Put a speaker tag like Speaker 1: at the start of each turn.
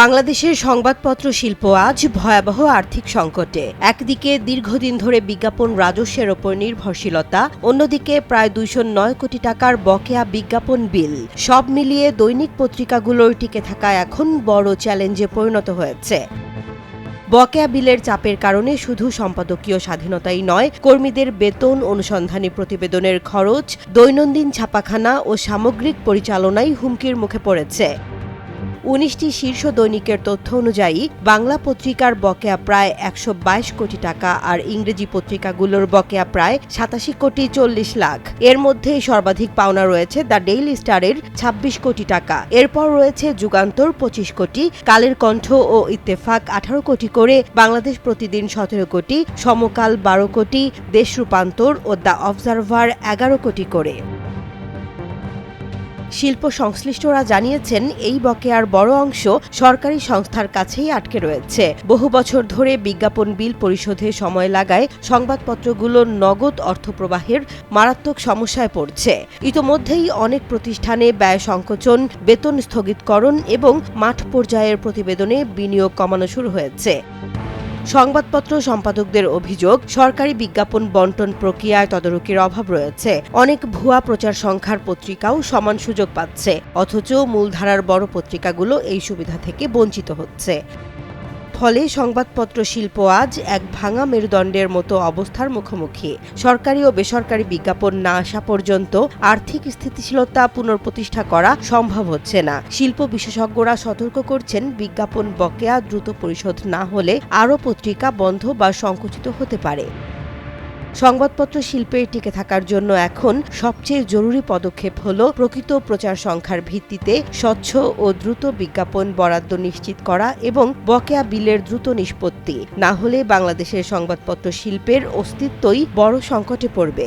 Speaker 1: বাংলাদেশের সংবাদপত্র শিল্প আজ ভয়াবহ আর্থিক সংকটে। একদিকে দীর্ঘদিন ধরে বিজ্ঞাপন রাজস্বের ওপর নির্ভরশীলতা, অন্যদিকে প্রায় দুইশো নয় কোটি টাকার বকেয়া বিজ্ঞাপন বিল। সব মিলিয়ে দৈনিক পত্রিকাগুলোর টিকে থাকা এখন বড় চ্যালেঞ্জে পরিণত হয়েছে। বকেয়া বিলের চাপের কারণে শুধু সম্পাদকীয় স্বাধীনতাই নয়, কর্মীদের বেতন অনুসন্ধানী প্রতিবেদনের খরচ, দৈনন্দিন ছাপাখানা ও সামগ্রিক পরিচালনাই হুমকির মুখে পড়েছে। উনিশটি শীর্ষ দৈনিকের তথ্য অনুযায়ী, বাংলা পত্রিকার বকেয়া প্রায় একশো বাইশ কোটি টাকা আর ইংরেজি পত্রিকাগুলোর বকেয়া প্রায় সাতাশি কোটি চল্লিশ লাখ। এর মধ্যে সর্বাধিক পাওনা রয়েছে দ্য ডেইলি স্টারের ২৬ কোটি টাকা। এরপর রয়েছে যুগান্তর পঁচিশ কোটি, কালের কণ্ঠ ও ইত্তেফাক আঠারো কোটি করে, বাংলাদেশ প্রতিদিন সতেরো কোটি, সমকাল বারো কোটি, দেশ রূপান্তর ও দ্য অবজারভার এগারো কোটি করে। শিল্প সংশ্লিষ্টরা জানিয়েছেন, এই বকেয়ার বড় অংশ সরকারি সংস্থার কাছেই আটকে রয়েছে। বহু বছর ধরে বিজ্ঞাপন বিল পরিশোধে সময় লাগায় সংবাদপত্রগুলোর নগদ অর্থপ্রবাহের মারাত্মক সমস্যায় পড়ছে। ইতোমধ্যেই অনেক প্রতিষ্ঠানে ব্যয় সংকোচন, বেতন স্থগিতকরণ এবং মাঠ পর্যায়ের প্রতিবেদনে বিনিয়োগ কমানো শুরু হয়েছে। সংবাদপত্র সম্পাদকদের অভিযোগ, সরকারি বিজ্ঞাপন বন্টন প্রক্রিয়ায় তদারকির অভাব রয়েছে। অনেক ভুয়া প্রচার সংখ্যার পত্রিকাও সমান সুযোগ পাচ্ছে। অথচ মূলধারার বড় পত্রিকাগুলো এই সুবিধা থেকে বঞ্চিত হচ্ছে। ফলে সংবাদপত্র শিল্প আজ এক ভাঙা মেরুদণ্ডের মতো অবস্থার মুখোমুখি। সরকারি ও বেসরকারি বিজ্ঞাপন না আসা পর্যন্ত আর্থিক স্থিতিশীলতা পুনঃপ্রতিষ্ঠা করা সম্ভব হচ্ছে না। শিল্প বিশেষজ্ঞরা সতর্ক করছেন, বিজ্ঞাপন বকেয়া দ্রুত পরিশোধ না হলে আরও পত্রিকা বন্ধ বা সংকুচিত হতে পারে। সংবাদপত্র শিল্পে টিকে থাকার জন্য এখন সবচেয়ে জরুরি পদক্ষেপ হল প্রকৃত প্রচার সংখ্যার ভিত্তিতে স্বচ্ছ ও দ্রুত বিজ্ঞাপন বরাদ্দ নিশ্চিত করা এবং বকেয়া বিলের দ্রুত নিষ্পত্তি। না হলে বাংলাদেশের সংবাদপত্র শিল্পের অস্তিত্বই বড় সংকটে পড়বে।